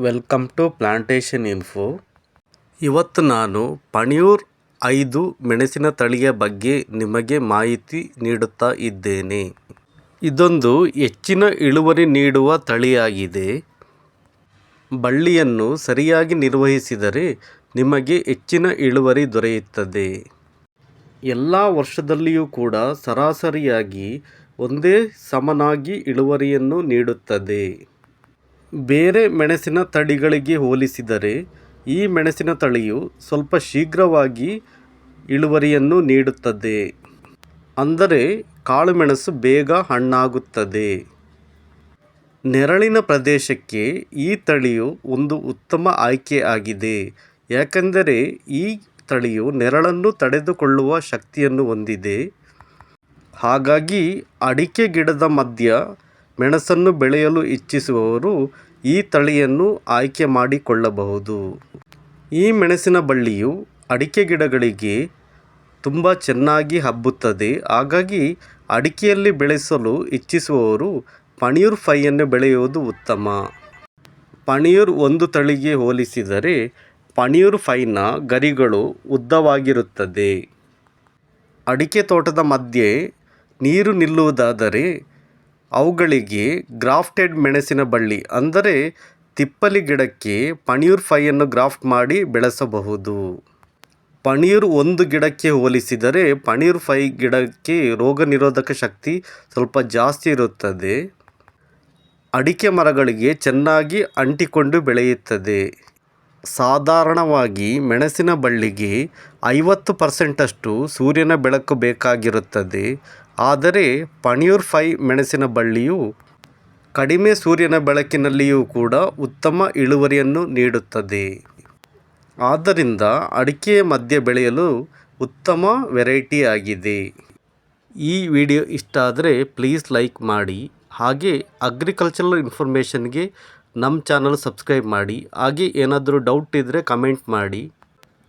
Welcome to plantation info ಇವತ್ತು ನಾನು ಪಣಿಯೂರ್ ಐದು ಮೆಣಸಿನ ತಳಿಯ ಬಗ್ಗೆ ನಿಮಗೆ ಮಾಹಿತಿ ನೀಡುತ್ತಾ ಇದ್ದೇನೆ. ಇದೊಂದು ಹೆಚ್ಚಿನ ಇಳುವರಿ ನೀಡುವ ತಳಿಯಾಗಿದೆ. ಬಳ್ಳಿಯನ್ನು ಸರಿಯಾಗಿ ನಿರ್ವಹಿಸಿದರೆ ನಿಮಗೆ ಹೆಚ್ಚಿನ ಇಳುವರಿ ದೊರೆಯುತ್ತದೆ. ಎಲ್ಲ ವರ್ಷದಲ್ಲಿಯೂ ಕೂಡ ಸರಾಸರಿಯಾಗಿ ಒಂದೇ ಸಮನಾಗಿ ಇಳುವರಿಯನ್ನು ನೀಡುತ್ತದೆ. ಬೇರೆ ಮೆಣಸಿನ ತಳಿಗಳಿಗೆ ಹೋಲಿಸಿದರೆ ಈ ಮೆಣಸಿನ ತಳಿಯು ಸ್ವಲ್ಪ ಶೀಘ್ರವಾಗಿ ಇಳುವರಿಯನ್ನು ನೀಡುತ್ತದೆ. ಅಂದರೆ ಕಾಳುಮೆಣಸು ಬೇಗ ಹಣ್ಣಾಗುತ್ತದೆ. ನೆರಳಿನ ಪ್ರದೇಶಕ್ಕೆ ಈ ತಳಿಯು ಒಂದು ಉತ್ತಮ ಆಯ್ಕೆ ಆಗಿದೆ. ಯಾಕೆಂದರೆ ಈ ತಳಿಯು ನೆರಳನ್ನು ತಡೆದುಕೊಳ್ಳುವ ಶಕ್ತಿಯನ್ನು ಹೊಂದಿದೆ. ಹಾಗಾಗಿ ಅಡಿಕೆ ಗಿಡದ ಮಧ್ಯ ಮೆಣಸನ್ನು ಬೆಳೆಯಲು ಇಚ್ಛಿಸುವವರು ಈ ತಳಿಯನ್ನು ಆಯ್ಕೆ ಮಾಡಿಕೊಳ್ಳಬಹುದು. ಈ ಮೆಣಸಿನ ಬಳ್ಳಿಯು ಅಡಿಕೆ ಗಿಡಗಳಿಗೆ ತುಂಬ ಚೆನ್ನಾಗಿ ಹಬ್ಬುತ್ತದೆ. ಹಾಗಾಗಿ ಅಡಿಕೆಯಲ್ಲಿ ಬೆಳೆಸಲು ಇಚ್ಛಿಸುವವರು ಪಣಿಯೂರ್ ಫೈಯನ್ನು ಬೆಳೆಯುವುದು ಉತ್ತಮ. ಪಣಿಯೂರ್ ಒಂದು ತಳಿಗೆ ಹೋಲಿಸಿದರೆ ಪಣಿಯೂರ್ ಫೈನ ಗರಿಗಳು ಉದ್ದವಾಗಿರುತ್ತದೆ. ಅಡಿಕೆ ತೋಟದ ಮಧ್ಯೆ ನೀರು ನಿಲ್ಲುವುದಾದರೆ ಅವುಗಳಿಗೆ ಗ್ರಾಫ್ಟೆಡ್ ಮೆಣಸಿನ ಬಳ್ಳಿ ಅಂದರೆ ತಿಪ್ಪಲಿ ಗಿಡಕ್ಕೆ ಪಣಿಯೂರ್ ಫೈಯನ್ನು ಗ್ರಾಫ್ಟ್ ಮಾಡಿ ಬೆಳೆಸಬಹುದು. ಪಣಿಯೂರ್ ಒಂದು ಗಿಡಕ್ಕೆ ಹೋಲಿಸಿದರೆ ಪಣಿಯೂರ್ ಫೈ ಗಿಡಕ್ಕೆ ರೋಗ ನಿರೋಧಕ ಶಕ್ತಿ ಸ್ವಲ್ಪ ಜಾಸ್ತಿ ಇರುತ್ತದೆ. ಅಡಿಕೆ ಮರಗಳಿಗೆ ಚೆನ್ನಾಗಿ ಅಂಟಿಕೊಂಡು ಬೆಳೆಯುತ್ತದೆ. ಸಾಧಾರಣವಾಗಿ ಮೆಣಸಿನ ಬಳ್ಳಿಗೆ ಐವತ್ತು ಪರ್ಸೆಂಟಷ್ಟು ಸೂರ್ಯನ ಬೆಳಕು ಬೇಕಾಗಿರುತ್ತದೆ. ಆದರೆ ಪಣಿಯೂರ್ ಫೈ ಮೆಣಸಿನ ಬಳ್ಳಿಯು ಕಡಿಮೆ ಸೂರ್ಯನ ಬೆಳಕಿನಲ್ಲಿಯೂ ಕೂಡ ಉತ್ತಮ ಇಳುವರಿಯನ್ನು ನೀಡುತ್ತದೆ. ಆದ್ದರಿಂದ ಅಡಿಕೆಯ ಮಧ್ಯೆ ಬೆಳೆಯಲು ಉತ್ತಮ ವೆರೈಟಿ ಆಗಿದೆ. ಈ ವಿಡಿಯೋ ಇಷ್ಟ ಆದರೆ ಪ್ಲೀಸ್ ಲೈಕ್ ಮಾಡಿ. ಹಾಗೆ ಅಗ್ರಿಕಲ್ಚರಲ್ ಇನ್ಫಾರ್ಮೇಷನ್ಗೆ ನಮ್ಮ ಚಾನಲ್ ಸಬ್ಸ್ಕ್ರೈಬ್ ಮಾಡಿ, ಹಾಗೆ ಏನಾದರೂ ಡೌಟ್ ಇದ್ದರೆ ಕಮೆಂಟ್ ಮಾಡಿ.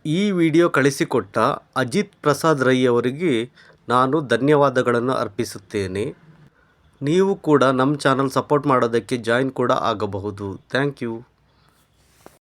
ಈ ವಿಡಿಯೋ ಕಳಿಸಿಕೊಟ್ಟ ಅಜಿತ್ ಪ್ರಸಾದ್ ರೈ ಅವರಿಗೆ ನಾನು ಧನ್ಯವಾದಗಳನ್ನು ಅರ್ಪಿಸುತ್ತೇನೆ. ನೀವು ಕೂಡ ನಮ್ಮ ಚಾನಲ್ ಸಪೋರ್ಟ್ ಮಾಡೋದಕ್ಕೆ ಜಾಯಿನ್ ಕೂಡ ಆಗಬಹುದು. Thank you